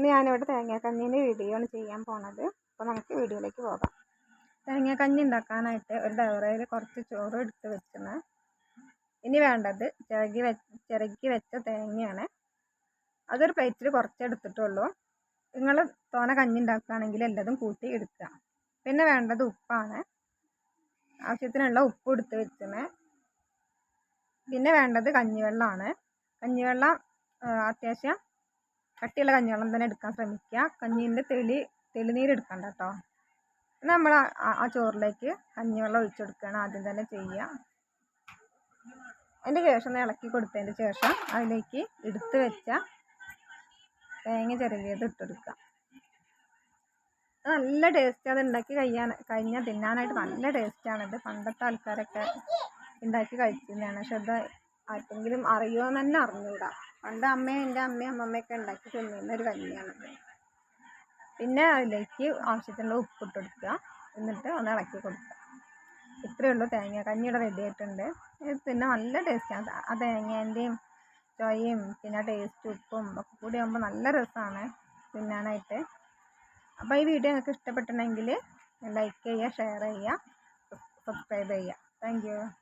ഇന്ന് ഞാനിവിടെ തേങ്ങാക്കഞ്ഞീന്റെ വീഡിയോ ആണ് ചെയ്യാൻ പോണത്. അപ്പോൾ നമുക്ക് വീഡിയോയിലേക്ക് പോകാം. തേങ്ങാക്കഞ്ഞി ഉണ്ടാക്കാനായിട്ട് ഒരു ഡവറയിൽ കുറച്ച് ചോറ് എടുത്ത് വെച്ചിന് ഇനി വേണ്ടത് ചിറകി വെ ചിറകി വെച്ച തേങ്ങയാണ്. അതൊരു പ്ലേറ്റിൽ കുറച്ച് എടുത്തിട്ടുള്ളൂ. നിങ്ങൾ തോന കഞ്ഞി ഉണ്ടാക്കുകയാണെങ്കിൽ എല്ലാതും കൂട്ടി എടുക്കുക. പിന്നെ വേണ്ടത് ഉപ്പാണ്. ആവശ്യത്തിനുള്ള ഉപ്പ് എടുത്ത് വെച്ചിന് പിന്നെ വേണ്ടത് കഞ്ഞിവെള്ളമാണ്. കഞ്ഞിവെള്ളം അത്യാവശ്യം കട്ടിയുള്ള കഞ്ഞിവെള്ളം തന്നെ എടുക്കാൻ ശ്രമിക്കുക. കഞ്ഞീന്റെ തെളി തെളിനീരെടുക്കണ്ട കേട്ടോ നമ്മൾ ആ ചോറിലേക്ക് കഞ്ഞിവെള്ളം ഒഴിച്ചു കൊടുക്കുകയാണ് ആദ്യം തന്നെ ചെയ്യുക. അതിന്റെ ശേഷം ഇളക്കി കൊടുത്തതിന് ശേഷം അതിലേക്ക് എടുത്ത് വെച്ച തേങ്ങ ചെറിയത് ഇട്ടെടുക്കുക. നല്ല ടേസ്റ്റ് അത് ഉണ്ടാക്കി കഴിയാൻ കഴിഞ്ഞാൽ തിന്നാനായിട്ട് നല്ല ടേസ്റ്റാണിത് പണ്ടത്തെ ആൾക്കാരൊക്കെ ഉണ്ടാക്കി കഴിക്കുന്നതാണ് പക്ഷെ അത് ആർക്കെങ്കിലും അറിയുമോയെന്ന് തന്നെ അറിഞ്ഞുകൂടാ. പണ്ട് അമ്മയും എന്റെ അമ്മയും അമ്മമ്മയൊക്കെ ഉണ്ടാക്കി തിന്നുന്ന ഒരു കഞ്ഞിയാണത് പിന്നെ അതിലേക്ക് ആവശ്യത്തിനുള്ള ഉപ്പിട്ട് കൊടുക്കുക. എന്നിട്ട് ഒന്ന് ഇളക്കി കൊടുക്കുക. ഇത്രയേ ഉള്ളൂ തേങ്ങ. കഞ്ഞിയുടെ റെഡി ആയിട്ടുണ്ട്. ഇത് പിന്നെ നല്ല ടേസ്റ്റാണ് ആ തേങ്ങേന്റെയും ചൊയയും പിന്നെ ടേസ്റ്റ് ഉപ്പും ഒക്കെ കൂടി ആകുമ്പോൾ നല്ല രസമാണ് തിന്നാനായിട്ട്. അപ്പോൾ ഈ വീഡിയോ നിങ്ങൾക്ക് ഇഷ്ടപ്പെട്ടിട്ടുണ്ടെങ്കിൽ ലൈക്ക് ചെയ്യുക ഷെയർ ചെയ്യുക സബ്സ്ക്രൈബ് ചെയ്യുക. താങ്ക്